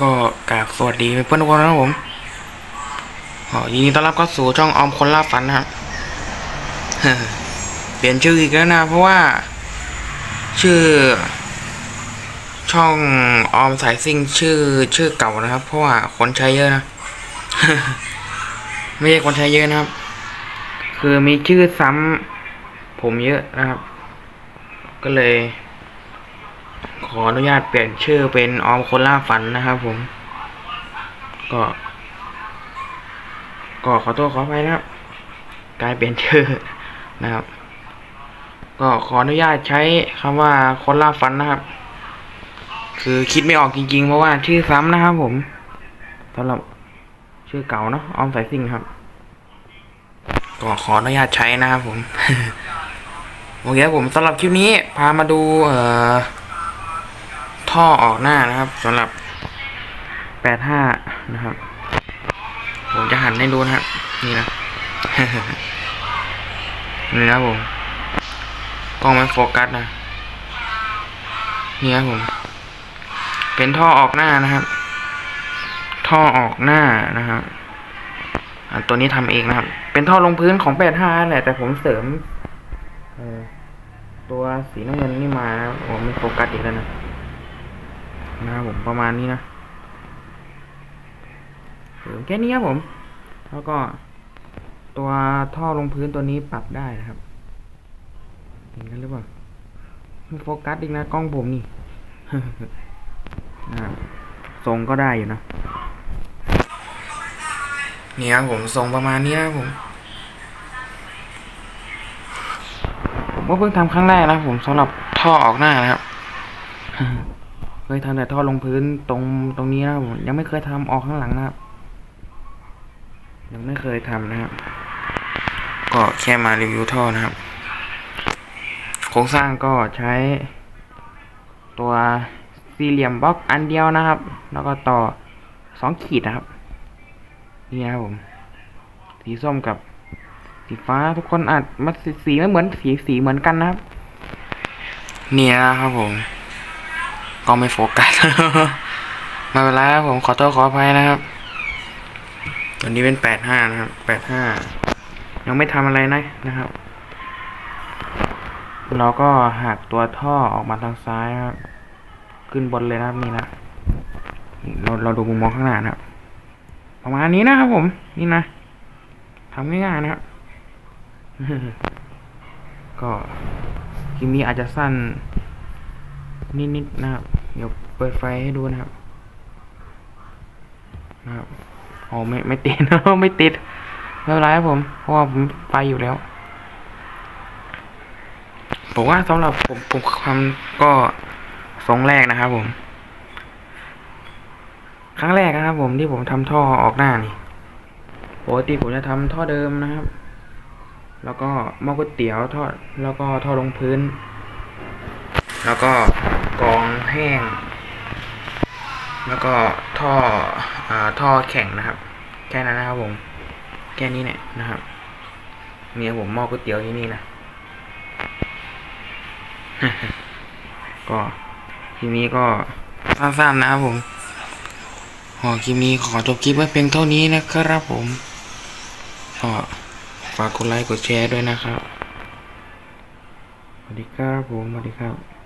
ก็กราบสวัสดีเพื่อนทุกคนนะครับผมขอยินดีต้อนรับเข้าสู่ช่องออมคนล่าฝันนะครับ เปลี่ยนชื่ออีกแล้วนะ เพราะว่า ชื่อ ช่องออมสายซิ่งชื่อชื่อเก่านะครับ เพราะว่าคนใช้เยอะนะ ไม่ใช่คนใช้เยอะนะครับ คือมีชื่อซ้ำผมเยอะนะครับ ก็เลย ขออนุญาตเปลี่ยนชื่อเป็นออมคนล่าฝันนะครับผม ก็ ก็ขอโทษขออภัยนะครับกลายเป็นชื่อนะครับ ก็ขออนุญาตใช้คำว่าคนล่าฝันนะครับ คือคิดไม่ออกจริงๆเพราะว่าชื่อซ้ำนะครับผมสำหรับชื่อเก่าเนาะออมสายซิ่งครับ ก็ขออนุญาตใช้นะครับผมโอเคครับผมสำหรับคลิปนี้พามาดูเอ่อ ท่อออกหน้านะครับสำหรับ 85 นะครับ ผมจะหันให้ดูนะครับ นี่นะ นี่นะผมกล้องไม่โฟกัสนะ นี่ครับผม เป็นท่อออกหน้านะครับ ท่อออกหน้านะครับตัวนี้ทำเองนะครับ เป็นท่อลงพื้นของ 85 แหละ แต่ผมเสริมตัวสีน้ำเงินนี่มานะครับโอ้ไม่โฟกัสอีกแล้วนะ นะครับผมประมาณนี้นะเสริมแค่นี้ครับผม แล้วก็ตัวท่อลงพื้นตัวนี้ปรับได้นะครับ เห็นกันหรือเปล่าไม่โฟกัสอีกนะกล้องผมนี่นะทรงก็ได้อยู่นะนี่ครับผมทรงประมาณนี้นะครับผม ผมก็เพิ่งทำครั้งแรกนะผมสำหรับท่อออกหน้านะครับ ยทำแต่ท่อลงพื้นตรงตรงนี้นะครับผมยังไม่เคยทำออกข้างหลังนะครับ ยังไม่เคยทำนะครับ ก็แค่มารีวิวท่อนะครับ โครงสร้างก็ใช้ ตัวสี่เหลี่ยมบล็อกอันเดียวนะครับ แล้วก็ต่อสองขีดนะครับ นี่นะครับผมสีส้มกับสีฟ้าทุกคนอาจมันสีไม่เหมือนสีสีเหมือนกันนะครับ เนี่ยครับผม ก็ไม่โฟกัสม่เป็นไรครับผมขอโทษขออภัยนะครับตัวนี้เป็นแปดห้านะครับแปดห้ายังไม่ทำอะไรนะนะครับ เราก็หักตัวท่อออกมาทางซ้ายครับ ขึ้นบนเลยนะครับนี่นะเราเราดูมุมมองข้างหน้านะครับ ประมาณนี้นะครับผม นี่นะทำง่ายๆนะครับก็คลิปนี้อาจจะสั้นนิดๆนะครับ เดี๋ยวเปิดไฟให้ดูนะครับ นะครับอ๋อไม่ไม่ติดไม่ติดไม่เป็นไรครับผม เพราะว่าผมไปอยู่แล้วผมว่าสำหรับผมผมทำก็ทรงแรกนะครับผม ครั้งแรกนะครับ ผมที่ผมทำท่อออกหน้านี่ปกติผมจะทำท่อเดิมนะครับ แล้วก็หม้อก๋วยเตี๋ยวทอดแล้วก็ท่อลงพื้น แล้วก็ กองแห้ง แล้วก็ท่ออท่อแข็งนะครับ แค่นั้นนะครับผม แค่นี้เนี่ยนะครับเนี่ยผมหม้อก๋วยเตี๋ยวที่นี่นะก็คลิปนี้ก็สั้นๆนะครับผมขอคลิปนี้ขอจบคลิปไว้เพียงเท่านี้นะครับผมก็ฝากกดไลค์กดแชร์ด้วยนะครับ สวัสดีครับผม สวัสดีครับ